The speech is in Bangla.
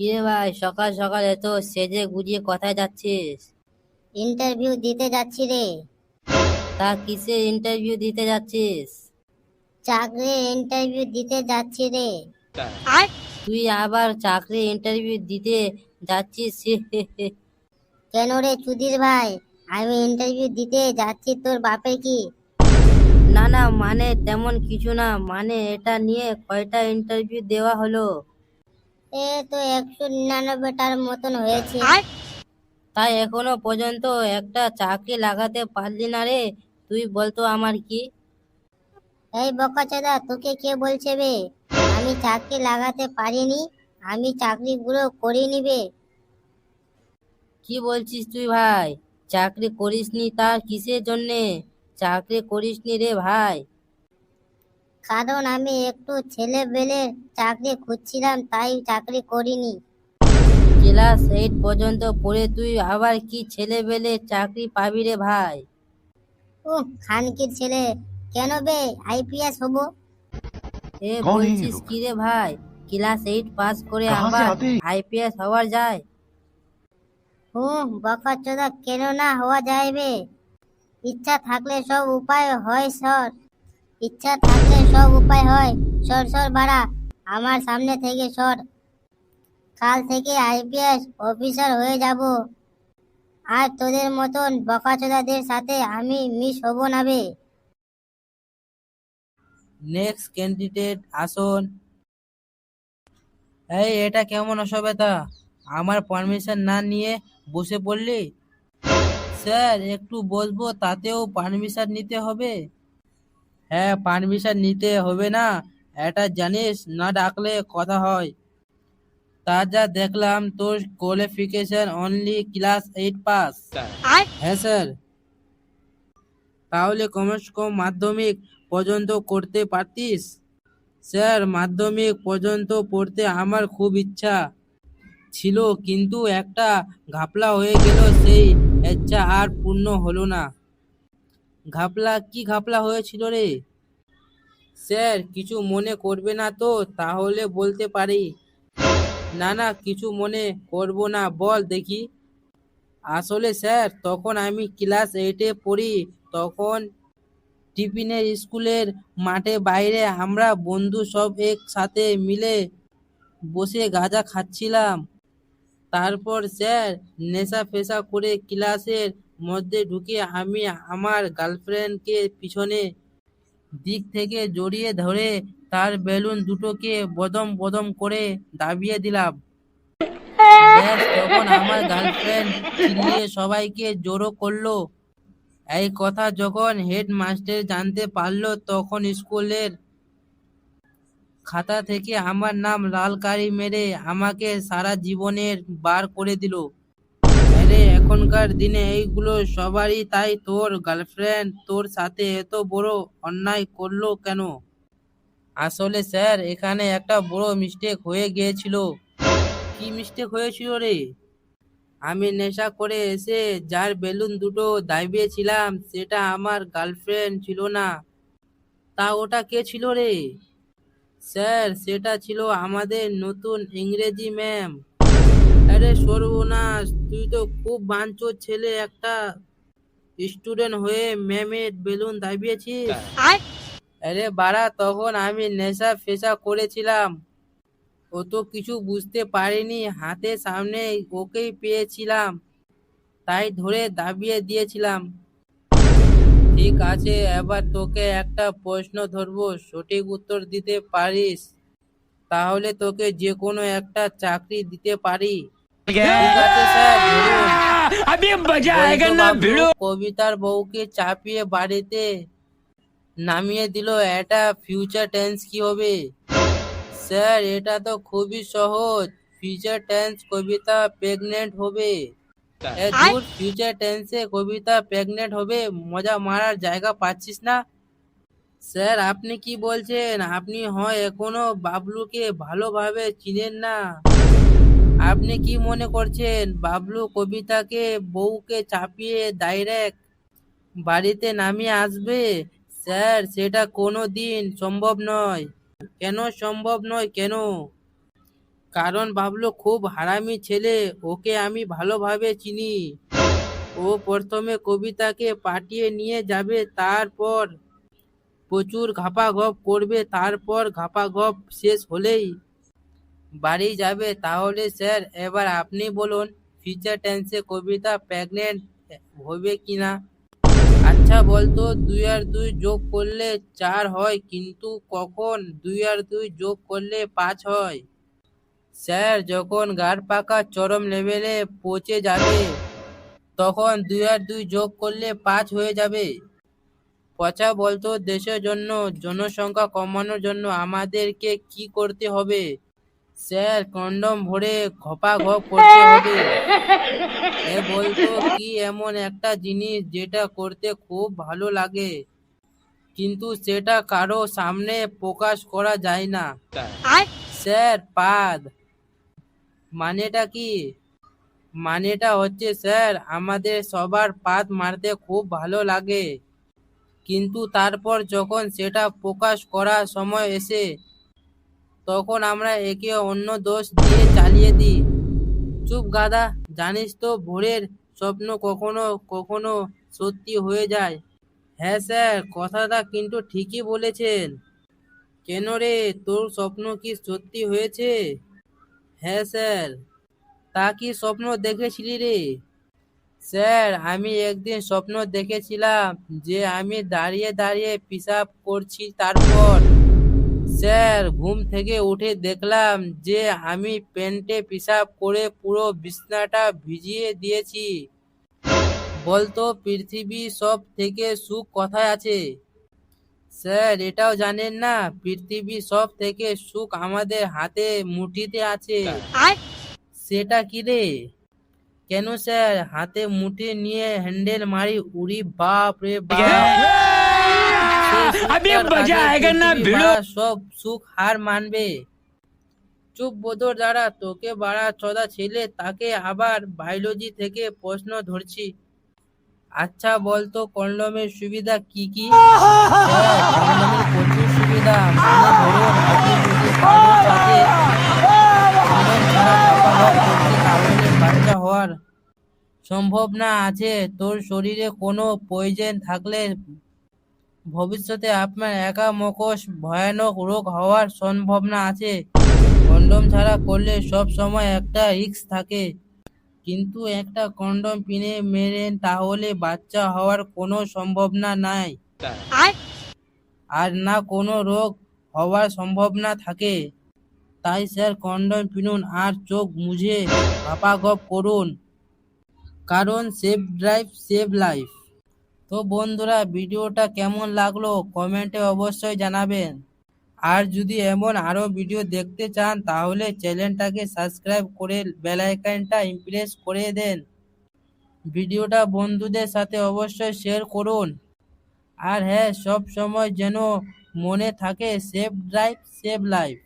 কিরে ভাই? সকাল সকাল এত সেজে গুজিয়ে কোথায় যাচ্ছিস? ইন্টারভিউ দিতে যাচ্ছি রে। তা কিসের ইন্টারভিউ দিতে যাচ্ছিস? চাকরির ইন্টারভিউ দিতে যাচ্ছি রে। তুই আবার চাকরি ইন্টারভিউ দিতে যাচ্ছিস? কেন রে চুদির ভাই? আমি ইন্টারভিউ দিতে যাচ্ছি তোর বাপের কি? না না মানে তেমন কিছু না। মানে এটা নিয়ে কয়টা ইন্টারভিউ দেওয়া হলো? এ তো একশো নিরানব্বইটার মতন হয়েছে। তাই এখনও পর্যন্ত একটা চাকরি লাগাতে পারলি না রে। তুই বলতো আমার কি? এই বকাচোদা তোকে কে বলছে বে? আমি চাকরি লাগাতে পারিনি আমি চাকরিগুলো করে নিবে কি বলছিস তুই ভাই? চাকরি করিসনি তার কিসের জন্যে? চাকরি করিসনি রে ভাই। কারণ আমি একটু ছেলেবেলে চাকরি খুঁজছিলাম তাই চাকরি করিনি। ক্লাস এইট পর্যন্ত পড়ে তুই আবার কি ছেলেবেলে চাকরি পাবি রে ভাই? ও খানকির ছেলে। কেন বে আইপিএস হব? এ বলছিস কি রে ভাই? ক্লাস এইট পাস করে আবার আইপিএস হওয়া যায়? ও বকাচোদা কেন না হওয়া যাইবে ইচ্ছা থাকলে সব উপায় হয় স্যার। ইচ্ছা থাকলে সব উপায় হয়। সর সর, বাড়া। আমার সামনে থেকে সর। কাল থেকে আইপিএস অফিসার হয়ে যাব। আর তোদের মতন বকাচোদাদের সাথে আমি মিস হব না বে। নেক্সট ক্যান্ডিডেট আসুন। এই, এটা কেমন অসভ্যতা? আমার পারমিশন না নিয়ে বসে পড়লি? স্যার, একটু বসবো, তাতেও পারমিশন নিতে হবে। হ্যাঁ পারমিশন নিতে হবে না। এটা জানিস না ডাকলে কথা হয়। তা যা দেখলাম তোর qualification only class eight pass হ্যাঁ স্যার তাহলে কমসে কম মাধ্যমিক পর্যন্ত করতে পারতিস? স্যার মাধ্যমিক পর্যন্ত পড়তে আমার খুব ইচ্ছা ছিল কিন্তু একটা ঘাপলা হয়ে গেল সেই ইচ্ছা আর পূর্ণ হলো না। ঘাপলা কি ঘাপলা হয়েছিল রে? স্যার, কিছু মনে করবে না তো, তাহলে বলতে পারি। না না, কিছু মনে করব না, বল দেখি। আসলে স্যার, তখন আমি ক্লাস এইটে পড়ি, তখন টিফিনের স্কুলের মাঠে বাইরে আমরা বন্ধু সব একসাথে মিলে বসে গাঁজা খাচ্ছিলাম। তারপর স্যার, নেশা ফেশা করে ক্লাসের মধ্যে ঢুকে আমি আমার গার্লফ্রেন্ডকে পিছনে দিক থেকে জড়িয়ে ধরে তার বেলুন দুটোকে বদম বদম করে দাবিয়ে দিলাম। তখন আমার গার্লফ্রেন্ড চিল্লিয়ে সবাইকে জড়ো করল। এই কথা যখন হেডমাস্টার জানতে পারল, তখন স্কুলের খাতা থেকে আমার নাম লাল কালি মেরে আমাকে সারা জীবনের বার করে দিল। এখনকার দিনে এইগুলো সবারই, তাই তোর গার্লফ্রেন্ড তোর সাথে এত বড় অন্যায় করল কেন? আসলে স্যার, এখানে একটা বড় মিস্টেক হয়ে গিয়েছিল। কি মিস্টেক হয়েছিল রে? আমি নেশা করে এসে যার বেলুন দুটো দাবিয়েছিলাম, সেটা আমার গার্লফ্রেন্ড ছিল না। তা ওটা কে ছিল রে? স্যার, সেটা ছিল আমাদের নতুন ইংরেজি ম্যাম আরে সর্বনাশ তুই তো খুব বাঞ্চোর ছেলে একটা স্টুডেন্ট হয়ে ম্যামের বেলুন দাবিয়েছিস? আরে বাড়া তখন আমি নেশা ফেশা করেছিলাম। ও তো কিছু বুঝতে পারিনি হাতে সামনে ওকেই পেয়েছিলাম তাই ধরে দাবিয়ে দিয়েছিলাম। ঠিক আছে এবার তোকে একটা প্রশ্ন ধরবো সঠিক উত্তর দিতে পারিস? তাহলে তোকে যে কোনো একটা চাকরি দিতে পারি। কবিতার বউকে চাপিয়ে বাড়িতে নামিয়ে দিল এটা ফিউচার টেন্স কি হবে স্যার এটা তো খুবই সহজ ফিউচার টেন্স কবিতা প্রেগনেন্ট হবে ফিউচার টেন্সে কবিতা প্রেগনেন্ট হবে মজা মারার জায়গা পাচ্ছিস না স্যার আপনি কি বলছেন আপনি হয় এখনও বাবলুকে ভালোভাবে চিনেন না আপনি কি মনে করছেন? বাবলু কবিতাকে বউকে চাপিয়ে ডাইরেক্ট বাড়িতে নামিয়ে আসবে? স্যার, সেটা কোনো দিন সম্ভব নয়। কেন সম্ভব নয় কেন? কারণ বাবলু খুব হারামি ছেলে, ওকে আমি ভালোভাবে চিনি। ও প্রথমে কবিতাকে পাঠিয়ে নিয়ে যাবে, তারপর প্রচুর ঘাপাঘপ করবে, তারপর ঘাপাঘপ শেষ হলেই বাড়ি যাবে? তাহলে স্যার, এবার আপনি বলুন ফিউচার টেন্সে কবিতা প্রেগনেন্ট হবে কি না আচ্ছা বলতো, দুই আর দুই যোগ করলে চার হয়, কিন্তু কখন দুই আর দুই যোগ করলে পাঁচ হয়? স্যার, যখন গাড় পাকা চরম লেভেলে পৌঁছে যাবে, তখন দুই আর দুই যোগ করলে পাঁচ হয়ে যাবে। পচা, বলতো, দেশের জন্য, জনসংখ্যা কমানোর জন্য আমাদেরকে কি করতে হবে? স্যার কন্ডম ভরে ঘপা ঘপ করতে হবে। এ বলতো কি এমন একটা জিনিস যেটা করতে খুব ভালো লাগে। কিন্তু সেটা কারও সামনে প্রকাশ করা যায় না। স্যার পাদ। মানেটা কি? মানেটা হচ্ছে স্যার আমাদের সবার পাত মারতে খুব ভালো লাগে। কিন্তু তারপর যখন সেটা প্রকাশ করার সময় এসে তখন আমরা একে অন্য দোষ দিয়ে চালিয়ে দিই। চুপ গাদা জানিস তো ভোরের স্বপ্ন কখনো কখনো সত্যি হয়ে যায়। হ্যাঁ স্যার, কথাটা কিন্তু ঠিকই বলেছেন। কেন রে, তোর স্বপ্ন কি সত্যি হয়েছে? হ্যাঁ স্যার, তা কি স্বপ্ন দেখেছিলি রে? স্যার, আমি একদিন স্বপ্ন দেখেছিলাম যে আমি দাঁড়িয়ে দাঁড়িয়ে পিসাব করছি তারপর। স্যার ঘুম থেকে উঠে দেখলাম যে আমি প্যান্টে পিসাব করে পুরো বিছনাটা ভিজিয়ে দিয়েছি। বলতো পৃথিবী সব থেকে সুখ কথায় আছে। স্যার এটাও জানেন না পৃথিবী সব থেকে সুখ আমাদের হাতে মুঠিতে আছে। সেটা কি রে? কেন স্যার হাতে মুঠি নিয়ে হ্যান্ডেল মারি? উড়ি বাপ। রে বাপ अभी সুখটার मजा কাছে आएगा ना পৃথিবী भिड़ो বাড়া সব সুখ হার মানবে চুপ বোধর দ্বারা তোকে বাড়া চদা ছেলে তাকে আবার বায়োলজি থেকে প্রশ্ন ধরছি আচ্ছা বলতো কন্ডমের সুবিধা কি কি স্যার কন্ডমের প্রচুর সুবিধা মানে ধরুন আপনি যদি কারোর সাথে কন্ডম ছাড়া খাওয়া করতে তাহলে বাচ্চা হওয়ার সম্ভাবনা আছে তোর শরীরে কোনো পয়জেন থাকলে ভবিষ্যতে আপনার একা মকস ভয়ানক রোগ হওয়ার সম্ভাবনা আছে। কন্ডম ছাড়া করলে সব সময় একটা রিস্ক থাকে। কিন্তু একটা কন্ডম কিনে মেরেন তাহলে বাচ্চা হওয়ার কোনো সম্ভাবনা নাই। আর না কোনো রোগ হওয়ার সম্ভাবনা থাকে। তাই স্যার কন্ডম কিনুন আর চোখ মুঝে গপ করুন। কারণ সেভ ড্রাইভ সেভ লাইফ। তো বন্ধুরা, ভিডিওটা কেমন লাগল কমেন্টে অবশ্যই জানাবেন। আর যদি এমন আরও ভিডিও দেখতে চান, তাহলে চ্যানেলটাকে সাবস্ক্রাইব করে বেল আইকনটা ইমপ্রেস করে দেন। ভিডিওটা বন্ধুদের সাথে অবশ্যই শেয়ার করুন। আর হ্যাঁ সব সময় যেন মনে থাকে সেভ ড্রাইভ সেভ লাইফ।